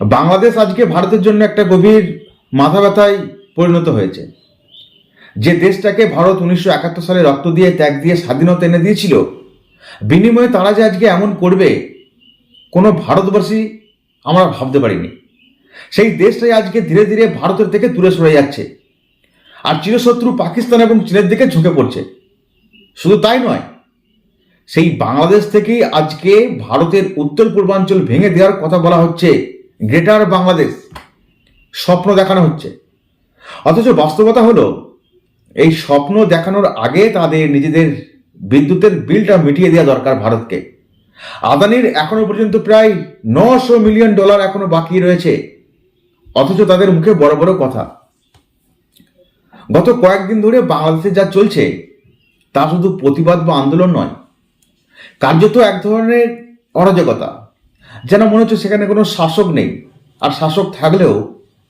বাংলাদেশ আজকে ভারতের জন্য একটা গভীর মাথা ব্যথায় পরিণত হয়েছে। যে দেশটাকে ভারত উনিশশো একাত্তর সালে রক্ত দিয়ে ত্যাগ দিয়ে স্বাধীনতা এনে দিয়েছিল, বিনিময়ে তারা যে আজকে এমন করবে, কোনো ভারতবাসী আমরা ভাবতে পারিনি। সেই দেশটাই আজকে ধীরে ধীরে ভারতের থেকে দূরে সরে যাচ্ছে। আর চিরশত্রু পাকিস্তান এবং চীনের দিকে ঝুঁকে পড়ছে। শুধু তাই নয়, সেই বাংলাদেশ থেকেই আজকে ভারতের উত্তর পূর্বাঞ্চল ভেঙে দেওয়ার কথা বলা হচ্ছে গ্রেটার বাংলাদেশ স্বপ্ন দেখানো হচ্ছে। অথচ বাস্তবতা হলো, এই স্বপ্ন দেখানোর আগে তাদের নিজেদের বিদ্যুতের বিলটা মিটিয়ে দেওয়া দরকার ভারতকে। আদানির এখনও পর্যন্ত প্রায় নশো মিলিয়ন ডলার এখনও বাকি রয়েছে। অথচ তাদের মুখে বড় বড় কথা। গত কয়েকদিন ধরে বাংলাদেশে যা চলছে, তা শুধু প্রতিবাদ বা আন্দোলন নয়, কার্যত এক ধরনের অরাজকতা। যেন মনে হচ্ছে সেখানে কোনো শাসক নেই। আর শাসক থাকলেও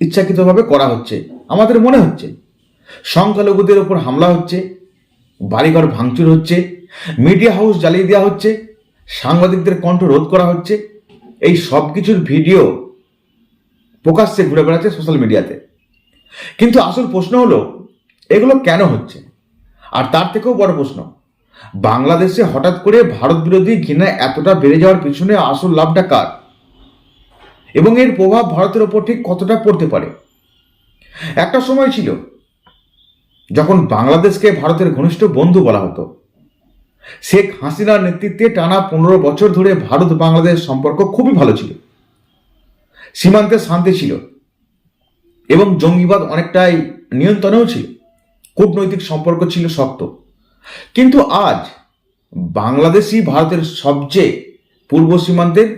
ইচ্ছাকৃতভাবে করা হচ্ছে, আমাদের মনে হচ্ছে। সংখ্যালঘুদের ওপর হামলা হচ্ছে, বাড়িঘর ভাঙচুর হচ্ছে মিডিয়া হাউস জ্বালিয়ে দেওয়া হচ্ছে, সাংবাদিকদের কণ্ঠ রোধ করা হচ্ছে। এই সব কিছুর ভিডিও প্রকাশ্যে ঘুরে বেড়াচ্ছে সোশ্যাল মিডিয়াতে কিন্তু আসল প্রশ্ন হলো, এগুলো কেন হচ্ছে? আর তার থেকেও বড় প্রশ্ন বাংলাদেশে হঠাৎ করে ভারত বিরোধী ঘৃণা এতটা বেড়ে যাওয়ার পিছনে আসল লাভটা কার? এবং এর প্রভাব ভারতের ওপর ঠিক কতটা পড়তে পারে? একটা সময় ছিল যখন বাংলাদেশকে ভারতের ঘনিষ্ঠ বন্ধু বলা হতো। শেখ হাসিনার নেতৃত্বে টানা পনেরো বছর ধরে ভারত বাংলাদেশ সম্পর্ক খুবই ভালো ছিল। সীমান্তে শান্তি ছিল এবং জঙ্গিবাদ অনেকটাই নিয়ন্ত্রণেও ছিল। কূটনৈতিক সম্পর্ক ছিল শক্ত। কিন্তু আজ বাংলাদেশই ভারতের সবচেয়ে পূর্ব সীমান্তের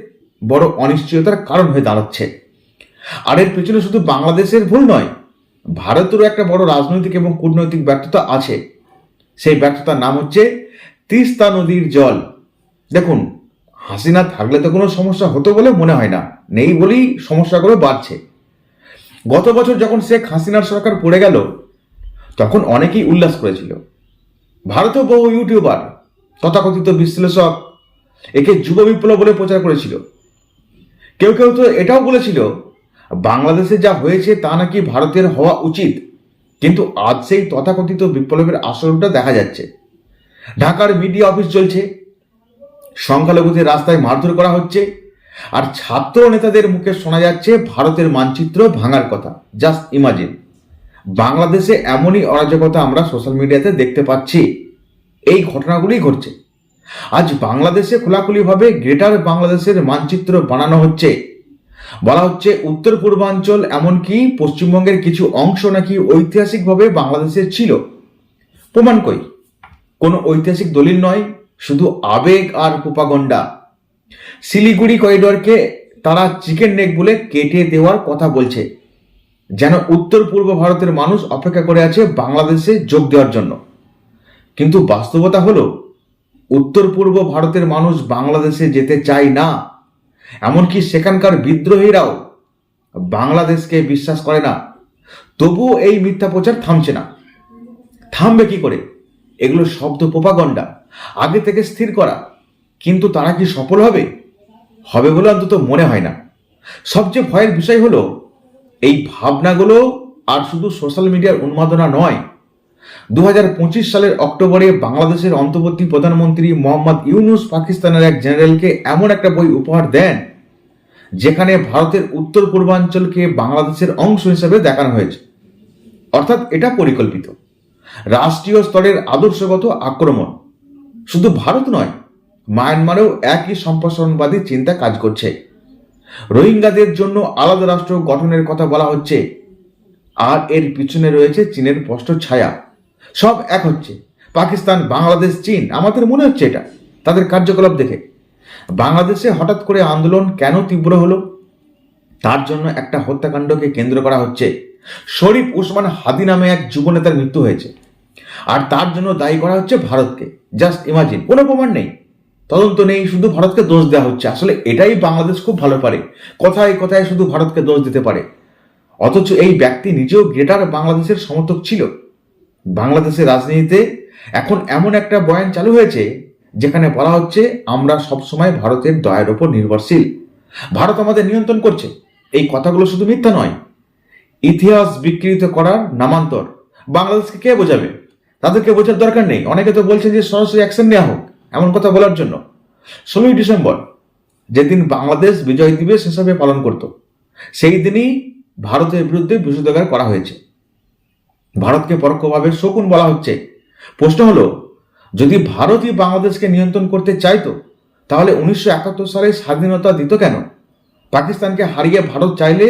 বড় অনিশ্চয়তার কারণ হয়ে দাঁড়াচ্ছে। আর এর পেছনে শুধু বাংলাদেশের ভুল নয়, ভারতেরও একটা বড় রাজনৈতিক এবং কূটনৈতিক ব্যর্থতা আছে। সেই ব্যর্থতার নাম হচ্ছে তিস্তা নদীর জল। দেখুন, হাসিনা থাকলে তো কোনো সমস্যা হতো বলে মনে হয় না, নেই বলেই সমস্যাগুলো বাড়ছে। গত বছর যখন শেখ হাসিনার সরকার পড়ে গেল, তখন অনেকেই উল্লাস করেছিল। ভারতেও বহু ইউটিউবার, তথাকথিত বিশ্লেষক, একে যুব বিপ্লব বলে প্রচার করেছিল। কেউ কেউ তো এটাও বলেছিল, বাংলাদেশে যা হয়েছে তা নাকি ভারতের হওয়া উচিত, কিন্তু আজ সেই তথাকথিত বিপ্লবের আসরটা দেখা যাচ্ছে। ঢাকার মিডিয়া অফিস চলছে, সংখ্যালঘুদের রাস্তায় মারধর করা হচ্ছে, আর ছাত্র নেতাদের মুখে শোনা যাচ্ছে ভারতের মানচিত্র ভাঙার কথা। Just imagine. বাংলাদেশে এমনই অরাজকতা আমরা সোশ্যাল মিডিয়াতে দেখতে পাচ্ছি। এই ঘটনাগুলি ঘটছে। আজ বাংলাদেশে খোলাখুলিভাবে গ্রেটার বাংলাদেশের মানচিত্র বানানো হচ্ছে। বলা হচ্ছে উত্তর পূর্বাঞ্চল এমনকি পশ্চিমবঙ্গের কিছু অংশ নাকি ঐতিহাসিকভাবে বাংলাদেশের ছিল। প্রমাণ কই কোনো ঐতিহাসিক দলিল নয়, শুধু আবেগ আর প্রোপাগন্ডা শিলিগুড়ি করিডরকে তারা চিকেন নেক বলে কেটে দেওয়ার কথা বলছে। যেন উত্তর পূর্ব ভারতের মানুষ অপেক্ষা করে আছে বাংলাদেশে যোগ দেওয়ার জন্য। কিন্তু বাস্তবতা হলো, উত্তর পূর্ব ভারতের মানুষ বাংলাদেশে যেতে চায় না। এমনকি সেখানকার বিদ্রোহীরাও বাংলাদেশকে বিশ্বাস করে না। তবুও এই মিথ্যা প্রচার থামছে না। থামবে কি করে? এগুলো শব্দ প্রপাগণ্ডা। আগে থেকে স্থির করা। কিন্তু তারা কি সফল হবে? হবে বলে অন্তত মনে হয় না। সবচেয়ে ভয়ের বিষয় হলো এই ভাবনাগুলো আর শুধু সোশ্যাল মিডিয়ার উন্মাদনা নয় দু সালের অক্টোবরে বাংলাদেশের অন্তর্বর্তী প্রধানমন্ত্রী মোহাম্মদ ইউনুস পাকিস্তানের এক জেনারেলকে এমন একটা বই উপহার দেন, যেখানে ভারতের উত্তর পূর্বাঞ্চলকে বাংলাদেশের অংশ হিসেবে দেখানো হয়েছে। অর্থাৎ এটা পরিকল্পিত। রাষ্ট্রীয় স্তরের আদর্শগত আক্রমণ। শুধু ভারত নয়, মায়ানমারেও একই সম্প্রসারণবাদী চিন্তা কাজ করছে। রোহিঙ্গাদের জন্য আলাদা রাষ্ট্র গঠনের কথা বলা হচ্ছে। আর এর পিছনে রয়েছে চীনের স্পষ্ট ছায়া। সব এক হচ্ছে। পাকিস্তান, বাংলাদেশ, চীন, আমাদের মনে হচ্ছে এটা। তাদের কার্যকলাপ দেখে। বাংলাদেশে হঠাৎ করে আন্দোলন কেন তীব্র হলো? তার জন্য একটা হত্যাকাণ্ডকে কেন্দ্র করা হচ্ছে। শরীফ উসমান হাদি নামে এক যুবনেতার মৃত্যু হয়েছে। আর তার জন্য দায়ী করা হচ্ছে ভারতকে। জাস্ট ইমাজিন, কোনো প্রমাণ নেই। তদন্ত নেই, শুধু ভারতকে দোষ দেওয়া হচ্ছে। আসলে এটাই বাংলাদেশ খুব ভালো পারে। কথায় কথায় শুধু ভারতকে দোষ দিতে পারে। অথচ এই ব্যক্তি নিজেও গ্রেটার বাংলাদেশের সমর্থক ছিল। বাংলাদেশের রাজনীতিতে এখন এমন একটা বয়ান চালু হয়েছে, যেখানে বলা হচ্ছে, আমরা সবসময় ভারতের দয়ের ওপর নির্ভরশীল। ভারত আমাদের নিয়ন্ত্রণ করছে। এই কথাগুলো শুধু মিথ্যা নয়। ইতিহাস বিকৃত করার নামান্তর। বাংলাদেশকে কে বোঝাবে? তাদেরকে বোঝার দরকার নেই। অনেকে তো বলছেন যে সরাসরি অ্যাকশন নেওয়া হোক। এমন কথা বলার জন্য। ষোলোই ডিসেম্বর, যেদিন বাংলাদেশ বিজয় দিবস হিসাবে পালন করত, সেই দিনই ভারতের বিরুদ্ধে বিষোদগার করা হয়েছে। ভারতকে পরোক্ষভাবে শকুন বলা হচ্ছে। প্রশ্ন হলো, যদি ভারতই বাংলাদেশকে নিয়ন্ত্রণ করতে চাইতো, তাহলে উনিশশো একাত্তর সালে স্বাধীনতা দিত কেন? পাকিস্তানকে হারিয়ে ভারত চাইলে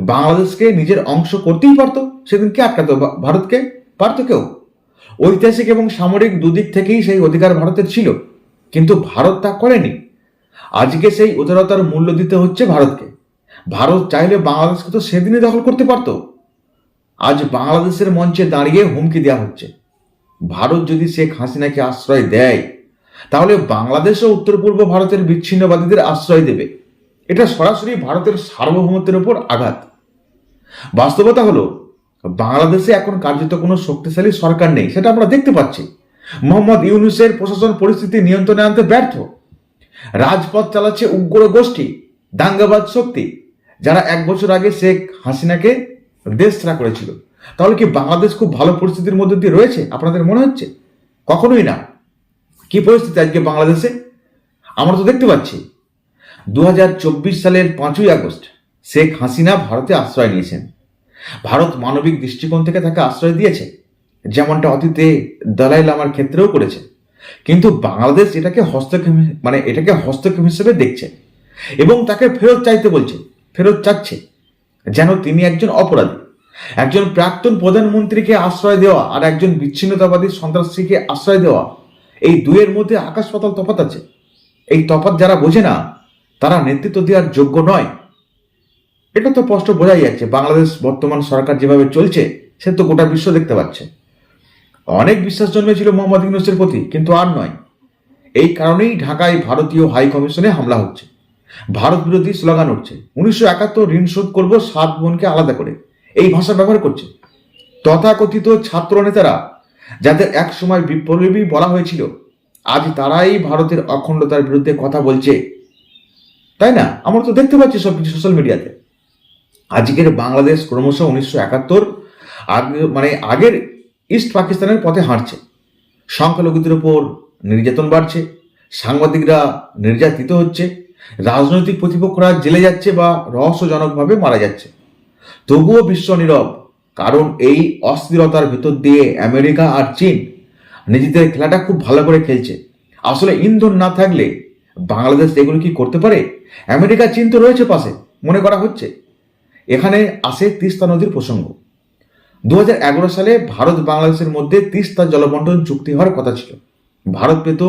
বাংলাদেশকে নিজের অংশ করতেই পারতো? সেদিন কে আটকাতো ভারতকে? পারতো কেউ? ঐতিহাসিক এবং সামরিক দুদিক থেকেই সেই অধিকার ভারতের ছিল, কিন্তু ভারত তা করেনি। আজকে সেই উদারতার মূল্য দিতে হচ্ছে ভারতকে। ভারত চাইলে বাংলাদেশকে তো সেদিনই দখল করতে পারতো। আজ বাংলাদেশের মঞ্চে দাঁড়িয়ে হুমকি দেওয়া হচ্ছে। ভারত যদি শেখ হাসিনাকে আশ্রয় দেয়, তাহলে বাংলাদেশও উত্তর পূর্ব ভারতের বিচ্ছিন্নবাদীদের আশ্রয় দেবে। এটা সরাসরি ভারতের সার্বভৌমত্বের উপর আঘাত। বাস্তবতা হলো বাংলাদেশে এখন কার্যত কোনো শক্তিশালী সরকার নেই, সেটা আমরা দেখতে পাচ্ছি। মোহাম্মদ ইউনুসের প্রশাসন পরিস্থিতি নিয়ন্ত্রণে আনতে ব্যর্থ। রাজপথ চালাচ্ছে উগ্র গোষ্ঠী দাঙ্গাবাদ শক্তি, যারা এক বছর আগে শেখ হাসিনাকে দেশ ছাড়া করেছিল। তাহলে কি বাংলাদেশ খুব ভালো পরিস্থিতির মধ্যে দিয়ে রয়েছে, আপনাদের মনে হচ্ছে? কখনোই না। কি পরিস্থিতি আজকে বাংলাদেশে? আমরা তো দেখতে পাচ্ছি। দু হাজার চব্বিশ সালের পাঁচই আগস্ট শেখ হাসিনা ভারতে আশ্রয় নিয়েছেন। ভারত মানবিক দৃষ্টিকোণ থেকে তাকে আশ্রয় দিয়েছে, যেমনটা অতীতে দলাই লামার ক্ষেত্রেও করেছে। কিন্তু বাংলাদেশ এটাকে হস্তক্ষেপ মানে এটাকে হস্তক্ষেপ হিসেবে দেখছে এবং তাকে ফেরত চাইতে বলছে, ফেরত চাচ্ছে, যেন তিনি একজন অপরাধী, একজন প্রাক্তন প্রধানমন্ত্রীকে আশ্রয় দেওয়া আর একজন বিচ্ছিন্নতাবাদী সন্ত্রাসীকে আশ্রয় দেওয়া, এই দুয়ের মধ্যে আকাশ পাতাল তফাত আছে। এই তফাত যারা বোঝে না, তারা নেতৃত্ব দেওয়ার যোগ্য নয়। এটা তো স্পষ্ট বোঝাই যাচ্ছে। বাংলাদেশ বর্তমান সরকার যেভাবে চলছে, সে তো গোটা বিশ্ব দেখতে পাচ্ছে। অনেক বিশ্বাস জন্মেছিল মোহাম্মদ ইউনুসের প্রতি, কিন্তু আর নয়। এই কারণেই ঢাকায় ভারতীয় হাই কমিশনে হামলা হচ্ছে। ভারত বিরোধী স্লোগান উঠছে, উনিশশো একাত্তর ঋণ শোধ করব সাত বোনকে আলাদা করে। এই ভাষা ব্যবহার করছে। তথাকথিত ছাত্র নেতারা, যাদের এক সময় বিপ্লবী বলা হয়েছিল, আজ তারাই ভারতের অখণ্ডতার বিরুদ্ধে কথা বলছে। তাই না? আমরা তো দেখতে পাচ্ছি সব কিছু সোশ্যাল মিডিয়াতে আজকের বাংলাদেশ ক্রমশ উনিশশো একাত্তর আগে মানে আগের ইস্ট পাকিস্তানের পথে হাঁটছে। সংখ্যালঘুদের উপর নির্যাতন বাড়ছে, সাংবাদিকরা নির্যাতিত হচ্ছে, রাজনৈতিক প্রতিপক্ষরা জেলে যাচ্ছে বা রহস্যজনকভাবে মারা যাচ্ছে। তবুও বিশ্ব নীরব, কারণ এই অস্থিরতার ভিতর দিয়ে আমেরিকা আর চীন নিজেদের খেলাটা খুব ভালো করে খেলছে। আসলে ইন্ধন না থাকলে বাংলাদেশ এগুলো কি করতে পারে? আমেরিকা, চীন তো রয়েছে পাশে, মনে করা হচ্ছে। এখানে আসে তিস্তা নদীর প্রসঙ্গ। দু হাজার এগারো সালে ভারত বাংলাদেশের মধ্যে তিস্তা জলবন্টন চুক্তি হওয়ার কথা ছিল। ভারত পেত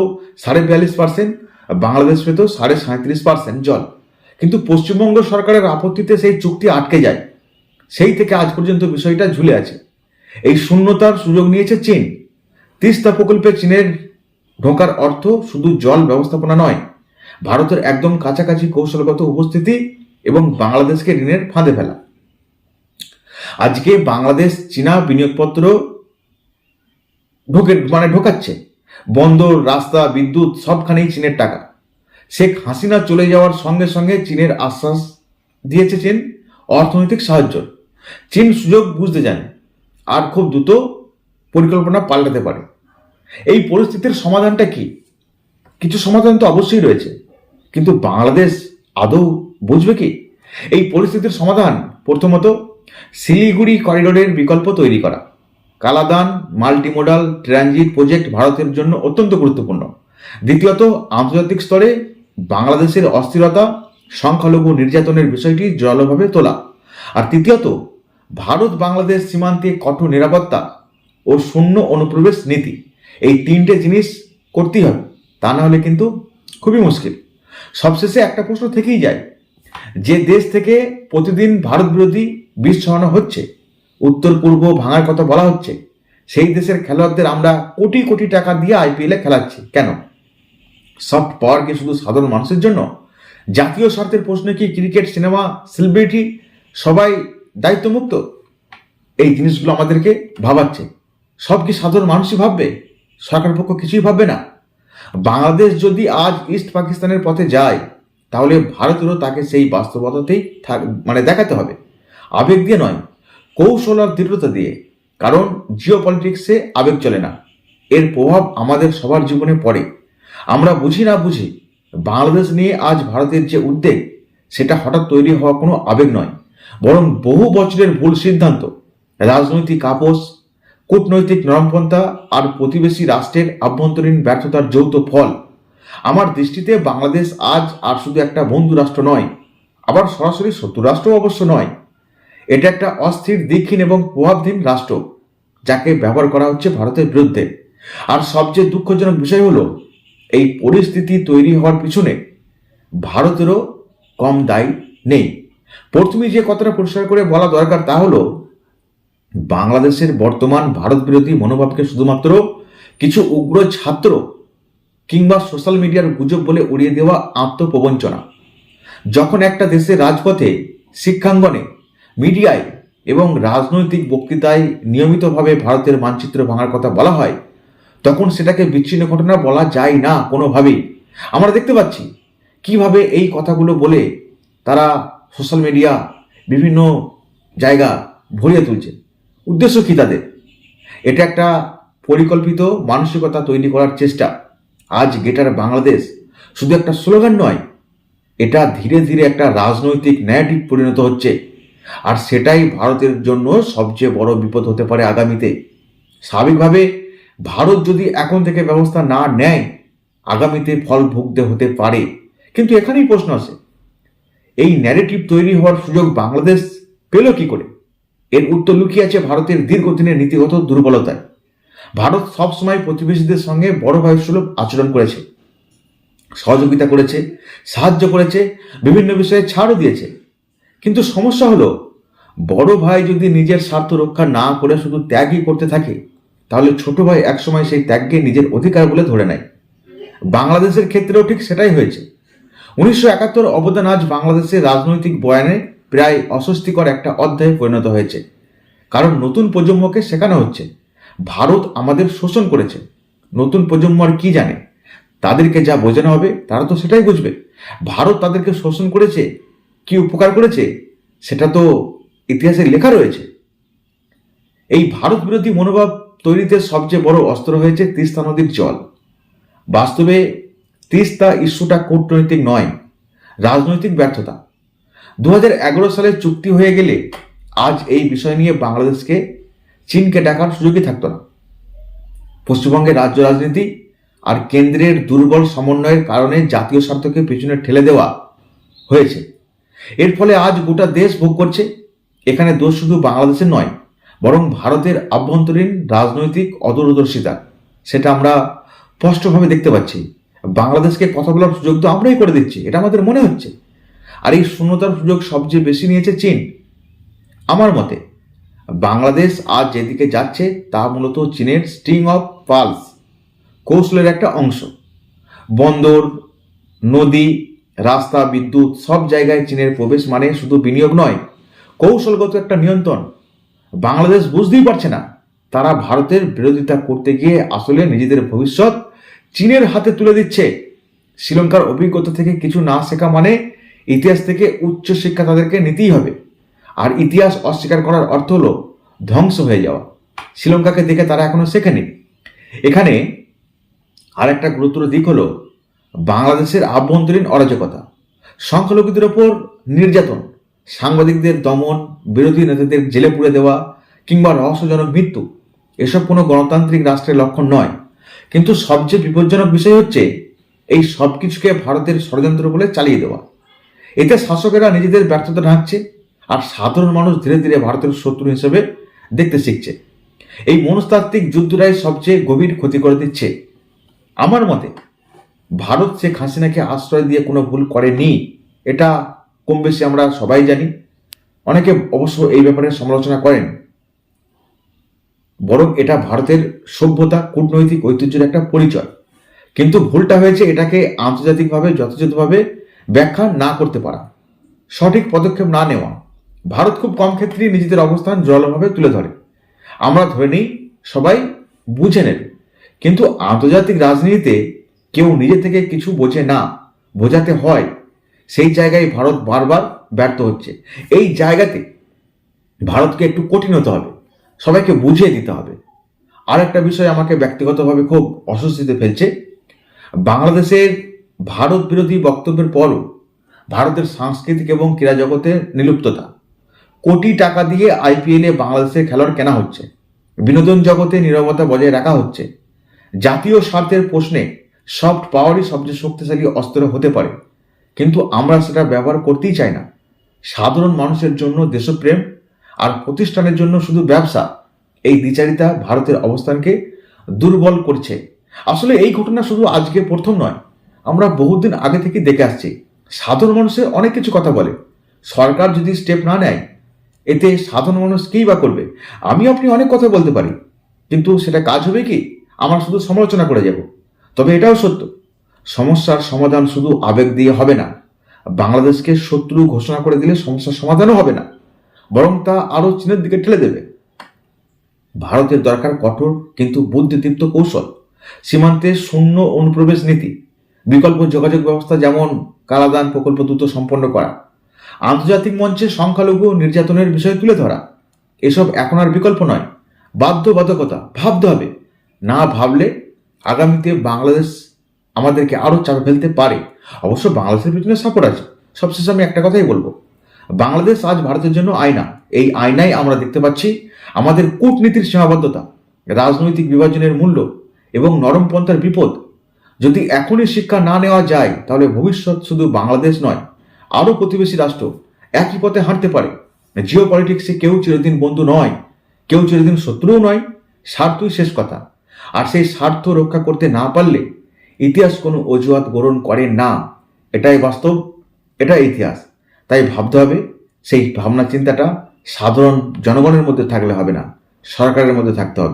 সাড়ে বিয়াল্লিশ পার্সেন্ট, বাংলাদেশ পেত সাড়ে সাঁত্রিশ পার্সেন্ট জল। কিন্তু পশ্চিমবঙ্গ সরকারের আপত্তিতে সেই চুক্তি আটকে যায়। সেই থেকে আজ পর্যন্ত বিষয়টা ঝুলে আছে। এই শূন্যতার সুযোগ নিয়েছে চীন। তিস্তা প্রকল্পে চীনের ঢোকার অর্থ শুধু জল ব্যবস্থাপনা নয়, ভারতের একদম কাছাকাছি কৌশলগত উপস্থিতি এবং বাংলাদেশকে ঋণের ফাঁদে ফেলা। আজকে বাংলাদেশ চীনা বিনিয়োগপত্র ঢোকে মানে ঢোকাচ্ছে। বন্দর, রাস্তা, বিদ্যুৎ সবখানেই চীনের টাকা। শেখ হাসিনা চলে যাওয়ার সঙ্গে সঙ্গে চীনের আশ্বাস দিয়েছে চীন অর্থনৈতিক সাহায্য। চীন সুযোগ বুঝতে জানে, আর খুব দ্রুত পরিকল্পনা পাল্টাতে পারে। এই পরিস্থিতির সমাধানটা কি? কিছু সমাধান তো অবশ্যই রয়েছে। কিন্তু বাংলাদেশ আদৌ বুঝবে কি? এই পরিস্থিতির সমাধান প্রথমত শিলিগুড়ি করিডোরের বিকল্প তৈরি করা। কালাদান, মাল্টিমোডাল, ট্রানজিট প্রজেক্ট ভারতের জন্য অত্যন্ত গুরুত্বপূর্ণ। দ্বিতীয়ত, আন্তর্জাতিক স্তরে বাংলাদেশের অস্থিরতা, সংখ্যালঘু নির্যাতনের বিষয়টি জলভাবে তোলা। আর তৃতীয়ত, ভারত বাংলাদেশ সীমান্তে কঠোর নিরাপত্তা ও শূন্য অনুপ্রবেশ নীতি। এই তিনটে জিনিস করতেই হবে। তা না হলে কিন্তু খুবই মুশকিল। সবশেষে একটা প্রশ্ন থেকেই যায় যে দেশ থেকে প্রতিদিন ভারত বিরোধী বিষ ছড়ানো হচ্ছে, উত্তর পূর্ব ভাঙার কথা বলা হচ্ছে, সেই দেশের খেলোয়াড়দের আমরা কোটি কোটি টাকা দিয়ে আইপিএলে খেলাচ্ছি। কেন? সফট পাওয়ার কি শুধু সাধারণ মানুষের জন্য? জাতীয় স্বার্থের প্রশ্নে কি ক্রিকেট, সিনেমা, সেলিব্রিটি সবাই দায়িত্বমুক্ত? এই জিনিসগুলো আমাদেরকে ভাবাচ্ছে। সব কি সাধারণ মানুষই ভাববে? সরকার পক্ষ কিছুই ভাববে না। বাংলাদেশ যদি আজ ইস্ট পাকিস্তানের পথে যায় তাহলে ভারতেরও তাকে সেই বাস্তবতাতেই থাক- মানে দেখাতে হবে। আবেগ দিয়ে নয়, কৌশল আর দৃঢ়তা দিয়ে, কারণ জিও পলিটিক্সে আবেগ চলে না। এর প্রভাব আমাদের সবার জীবনে পড়ে। আমরা বুঝি না বুঝি, বাংলাদেশ নিয়ে আজ ভারতের যে উদ্বেগ, সেটা হঠাৎ তৈরি হওয়া কোনো আবেগ নয়, বরং বহু বছরের ভুল সিদ্ধান্ত, রাজনৈতিক আপোষ, কূটনৈতিক নরমপন্থা আর প্রতিবেশী রাষ্ট্রের আভ্যন্তরীণ ব্যর্থতার যৌথ ফল। আমার দৃষ্টিতে বাংলাদেশ আজ আর শুধু একটা বন্ধু রাষ্ট্র নয়, আবার সরাসরি শত্রু রাষ্ট্র অবশ্য নয়। এটা একটা অস্থির, দীক্ষিণ এবং প্রভাবধীন রাষ্ট্র, যাকে ব্যবহার করা হচ্ছে ভারতের বিরুদ্ধে। আর সবচেয়ে দুঃখজনক বিষয় হলো, এই পরিস্থিতি তৈরি হওয়ার পিছনে ভারতেরও কম দায়ী নেই। প্রথমে যে কথাটা পরিষ্কার করে বলা দরকার তা হলো, বাংলাদেশের বর্তমান ভারত বিরোধী মনোভাবকে শুধুমাত্র কিছু উগ্র ছাত্র কিংবা সোশ্যাল মিডিয়ার গুজব বলে উড়িয়ে দেওয়া আত্মপ্রবঞ্চনা। যখন একটা দেশের রাজপথে, শিক্ষাঙ্গনে, মিডিয়ায় এবং রাজনৈতিক বক্তৃতায় নিয়মিতভাবে ভারতের মানচিত্র ভাঙার কথা বলা হয়, তখন সেটাকে বিচ্ছিন্ন ঘটনা বলা যায় না কোনোভাবেই। আমরা দেখতে পাচ্ছি কীভাবে এই কথাগুলো বলে তারা সোশ্যাল মিডিয়া বিভিন্ন জায়গা ভরিয়ে তুলছে। উদ্দেশ্য কি তাদের? এটা একটা পরিকল্পিত মানসিকতা তৈরি করার চেষ্টা। আজ গেটার বাংলাদেশ শুধু একটা স্লোগান নয়, এটা ধীরে ধীরে একটা রাজনৈতিক ন্যারেটিভ পরিণত হচ্ছে। আর সেটাই ভারতের জন্য সবচেয়ে বড় বিপদ হতে পারে আগামীতে। স্বাভাবিকভাবে ভারত যদি এখন থেকে ব্যবস্থা না নেয়, আগামীতে ফল ভুগতে হতে পারে। কিন্তু এখানেই প্রশ্ন আসে, এই ন্যারেটিভ তৈরি হওয়ার সুযোগ বাংলাদেশ পেল কি করে? এর উত্তর লুকিয়ে আছে ভারতের দীর্ঘদিনের নীতিগত দুর্বলতায়। ভারত সবসময় প্রতিবেশীদের সঙ্গে বড় ভাই সুলভ আচরণ করেছে, সহযোগিতা করেছে, সাহায্য করেছে, বিভিন্ন বিষয়ে ছাড়ও দিয়েছে। কিন্তু সমস্যা হলো, বড় ভাই যদি নিজের স্বার্থ রক্ষা না করে শুধু ত্যাগই করতে থাকে, তাহলে ছোট ভাই একসময় সেই ত্যাগকে নিজের অধিকার বলে ধরে নেয়। বাংলাদেশের ক্ষেত্রেও ঠিক সেটাই হয়েছে। উনিশশো একাত্তর অবদান আজ বাংলাদেশের রাজনৈতিক বয়ানে প্রায় অস্বস্তিকর একটা অধ্যায়ে পরিণত হয়েছে। কারণ নতুন প্রজন্মকে শেখানো হচ্ছে। ভারত আমাদের শোষণ করেছে। নতুন প্রজন্ম আর কি জানে? তাদেরকে যা বোঝানো হবে, তারা তো সেটাই বুঝবে। ভারত তাদেরকে শোষণ করেছে, কি উপকার করেছে, সেটা তো ইতিহাসে লেখা রয়েছে। এই ভারত বিরোধী মনোভাব তৈরিতে সবচেয়ে বড় অস্ত্র হয়েছে তিস্তা নদীর জল। বাস্তবে তিস্তা ইস্যুটা কূটনৈতিক নয়, রাজনৈতিক ব্যর্থতা। দু হাজার এগারো সালে চুক্তি হয়ে গেলে আজ এই বিষয় নিয়ে বাংলাদেশকে চীনকে ডাকার সুযোগই থাকতো না। পশ্চিমবঙ্গের রাজ্য রাজনীতি আর কেন্দ্রের দুর্বল সমন্বয়ের কারণে জাতীয় স্বার্থকে পেছনে ঠেলে দেওয়া হয়েছে। এর ফলে আজ গোটা দেশ ভোগ করছে। এখানে দোষ শুধু বাংলাদেশের নয়, বরং ভারতের আভ্যন্তরীণ রাজনৈতিক অদূরদর্শিতা। সেটা আমরা স্পষ্টভাবে দেখতে পাচ্ছি। বাংলাদেশকে কথা বলার সুযোগ তো আমরাই করে দিচ্ছি, এটা আমাদের মনে হচ্ছে। আর এই শূন্যতার সুযোগ সবচেয়ে বেশি নিয়েছে চীন। আমার মতে বাংলাদেশ আজ যেদিকে যাচ্ছে, তা মূলত চীনের স্ট্রিং অফ পালস কৌশলের একটা অংশ। বন্দর, নদী, রাস্তা, বিদ্যুৎ, সব জায়গায় চীনের প্রবেশ মানে শুধু বিনিয়োগ নয়, কৌশলগত একটা নিয়ন্ত্রণ। বাংলাদেশ বুঝতেই পারছে না, তারা ভারতের বিরোধিতা করতে গিয়ে আসলে নিজেদের ভবিষ্যৎ চীনের হাতে তুলে দিচ্ছে। শ্রীলঙ্কার অভিজ্ঞতা থেকে কিছু না শেখা মানে ইতিহাস থেকে উচ্চ শিক্ষা তাদেরকে নিতেই হবে। আর ইতিহাস অস্বীকার করার অর্থ হলো ধ্বংস হয়ে যাওয়া। শ্রীলঙ্কাকে দেখে তারা এখনও শেখেনি। এখানে আর একটা গুরুত্বপূর্ণ দিক হলো বাংলাদেশের আভ্যন্তরীণ অরাজকতা। সংখ্যালঘুদের ওপর নির্যাতন, সাংবাদিকদের দমন, বিরোধী নেতাদের জেলে পুড়ে দেওয়া কিংবা রহস্যজনক মৃত্যু, এসব কোনো গণতান্ত্রিক রাষ্ট্রের লক্ষণ নয়। কিন্তু সবচেয়ে বিপজ্জনক বিষয় হচ্ছে এই সব কিছুকে ভারতের ষড়যন্ত্র বলে চালিয়ে দেওয়া। এতে শাসকেরা নিজেদের ব্যর্থতা ঢাকছে আর সাধারণ মানুষ ধীরে ধীরে ভারতের শত্রু হিসেবে দেখতে শিখছে। এই মনস্তাত্ত্বিক যুদ্ধটাই সবচেয়ে গভীর ক্ষতি করে দিচ্ছে। আমার মতে, ভারত শেখ হাসিনাকে আশ্রয় দিয়ে কোনো ভুল করেনি, এটা কম বেশি আমরা সবাই জানি। অনেকে অবশ্য এই ব্যাপারে সমালোচনা করেন। বরং এটা ভারতের সভ্যতা, কূটনৈতিক ঐতিহ্যের একটা পরিচয়। কিন্তু ভুলটা হয়েছে এটাকে আন্তর্জাতিকভাবে, যথাযথভাবে ব্যাখ্যা না করতে পারা। সঠিক পদক্ষেপ না নেওয়া। ভারত খুব কম ক্ষেত্রেই নিজেদের অবস্থান জলভাবে তুলে ধরে। আমরা ধরে নিই, সবাই বুঝে নেবে। কিন্তু আন্তর্জাতিক রাজনীতিতে কেউ নিজে থেকে কিছু বোঝে না, বোঝাতে হয়। সেই জায়গায় ভারত বারবার ব্যর্থ হচ্ছে। এই জায়গাতে ভারতকে একটু কঠিন হতে হবে, সবাইকে বুঝিয়ে দিতে হবে। আর একটা বিষয় আমাকে ব্যক্তিগতভাবে খুব অস্বস্তিতে ফেলছে। বাংলাদেশের ভারত বিরোধী বক্তব্যের পরও ভারতের সাংস্কৃতিক এবং ক্রীড়া জগতের নিলুপ্ততা। কোটি টাকা দিয়ে আইপিএলে বাংলাদেশের খেলোয়াড় কেনা হচ্ছে। বিনোদন জগতে নিরবতা বজায় রাখা হচ্ছে। জাতীয় স্বার্থের প্রশ্নে সফট পাওয়ারই সবচেয়ে শক্তিশালী অস্ত্র হতে পারে। কিন্তু আমরা সেটা ব্যবহার করতেই চাই না। সাধারণ মানুষের জন্য দেশপ্রেম আর প্রতিষ্ঠানের জন্য শুধু ব্যবসা, এই দ্বিচারিতা ভারতের অবস্থানকে দুর্বল করছে। আসলে এই ঘটনা শুধু আজকে প্রথম নয়, আমরা বহুদিন আগে থেকে দেখে আসছি। সাধারণ মানুষের অনেক কিছু কথা বলে। সরকার যদি স্টেপ না নেয় এতে সাধারণ মানুষ কেই বা করবে? আমি আপনি অনেক কথা বলতে পারি, কিন্তু সেটা কাজ হবে কি? আমার শুধু সমালোচনা করে যাব। তবে এটাও সত্য, সমস্যার সমাধান শুধু আবেগ দিয়ে হবে না। বাংলাদেশকে শত্রু ঘোষণা করে দিলে সমস্যার সমাধানও হবে না, বরং তা আরও চীনের দিকে ঠেলে দেবে। ভারতের দরকার কঠোর কিন্তু বুদ্ধিদীপ্ত কৌশল, সীমান্তে শূন্য অনুপ্রবেশ নীতি, বিকল্প যোগাযোগ ব্যবস্থা যেমন কালাদান প্রকল্প দ্রুত সম্পন্ন করা আন্তর্জাতিক মঞ্চে সংখ্যালঘু নির্যাতনের বিষয় তুলে ধরা। এসব এখন আর বিকল্প নয়। বাধ্যবাধকতা ভাবতে হবে। না ভাবলে আগামীতে বাংলাদেশ আমাদেরকে আরও চাপে ফেলতে পারে। অবশ্য বাংলাদেশের পিছনে সাপোর্ট আছে। সবশেষে আমি একটা কথাই বলব। বাংলাদেশ আজ ভারতের জন্য আয়না। এই আয়নায় আমরা দেখতে পাচ্ছি আমাদের কূটনীতির সীমাবদ্ধতা, রাজনৈতিক বিভাজনের মূল্য এবং নরমপন্থার বিপদ। যদি এখনই শিক্ষা না নেওয়া যায়, তাহলে ভবিষ্যৎ শুধু বাংলাদেশ নয় আরও প্রতিবেশী রাষ্ট্র একই পথে হাঁটতে পারে। জিও পলিটিক্সে কেউ চিরদিন বন্ধু নয়, কেউ চিরদিন শত্রুও নয়, স্বার্থই শেষ কথা। আর সেই স্বার্থ রক্ষা করতে না পারলে ইতিহাস কোনো অজুহাত গ্রহণ করে না। এটাই বাস্তব এটা ইতিহাস। তাই ভাবতে হবে, সেই ভাবনা চিন্তাটা সাধারণ জনগণের মধ্যে থাকলে হবে না, সরকারের মধ্যে থাকতে হবে।